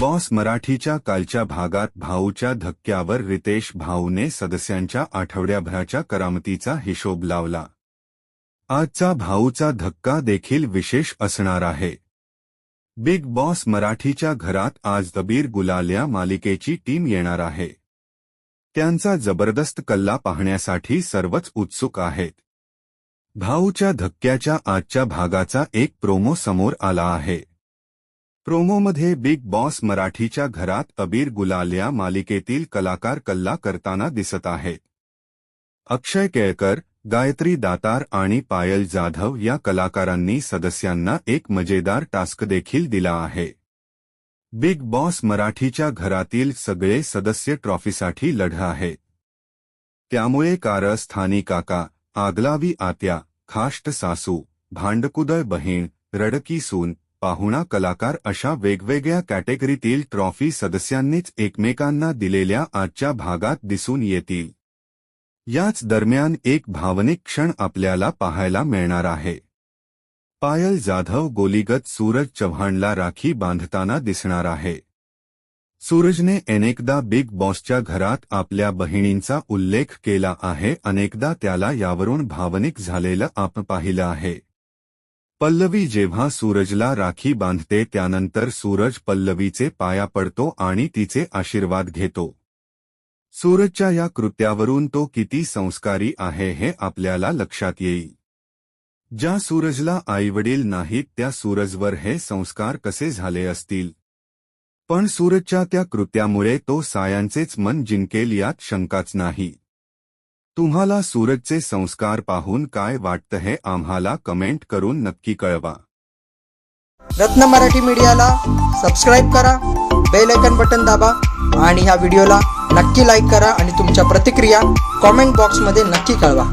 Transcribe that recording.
Boss मराठीच्या कालच्या भागात भाऊच्या धक्क्यावर रितेश भाऊने सदस्यांच्या आठवड्याभराच्या करामतीचा हिशोब लावला. आजचा भाऊचा धक्का देखील विशेष असणार आहे. बिग बॉस मराठीच्या घरात आज दबीर गुलाल्या मालिकेची टीम येणार आहे. त्यांचा जबरदस्त कल्ला पाहण्यासाठी सर्वच उत्सुक आहेत. भाऊच्या धक्क्याच्या आजच्या भागाचा एक प्रोमो समोर आला आहे. प्रोमोमध्ये बिग बॉस मराठीच्या घरात अबीर गुलाल या मालिकेतील कलाकार कल्ला करताना दिसत आहेत. अक्षय केळकर, गायत्री दातार आणि पायल जाधव या कलाकारांनी सदस्यांना एक मज़ेदार टास्क देखील दिला आहे. बिग बॉस मराठीच्या घरातील सगळे सदस्य ट्रॉफीसाठी लढ आहेत त्यामुळे कारस्थानी काका, आगलावी आत्या, खाष्ट सासू, भांडकुदळ बहीण, रडकी सून पाहुणा कलाकार अशा वेगवेगळ्या कॅटेगरीतील ट्रॉफी सदस्यांनीच एकमेकांना दिलेल्या आजच्या भागात दिसून येतील. याच दरम्यान एक भावनिक क्षण आपल्याला पाहायला मिळणार आहे. पायल जाधव गोलीगत सूरज चव्हाणला राखी बांधताना दिसणार आहे. सूरजने अनेकदा बिग बॉसच्या घरात आपल्या बहिणींचा उल्लेख केला आहे अनेकदा त्याला यावरून भावनिक झालेलं आपण पाहिलं आहे. पल्लवी जेव्हा सूरजला राखी बांधते त्यानंतर सूरज पल्लवीचे पाया पडतो आणि तिचे आशीर्वाद घेतो. सूरजच्या या कृत्यावरून तो किती संस्कारी आहे हे आपल्याला लक्षात येईल. ज्या सूरजला आईवडील नाहीत त्या सूरजवर हे संस्कार कसे झाले असतील? पण सूरजच्या त्या कृत्यामुळे तो सायांचेच मन जिंकेल यात शंकाच नाही. तुम्हाला सूरजचे संस्कार पाहून काय वाटतं हे आम्हाला कमेंट करून नक्की कळवा. रत्न मराठी मीडियाला सबस्क्राईब करा बेल आयकन बटन दाबा आणि ह्या व्हिडिओला नक्की लाईक करा आणि तुमच्या प्रतिक्रिया कॉमेंट बॉक्समध्ये नक्की कळवा.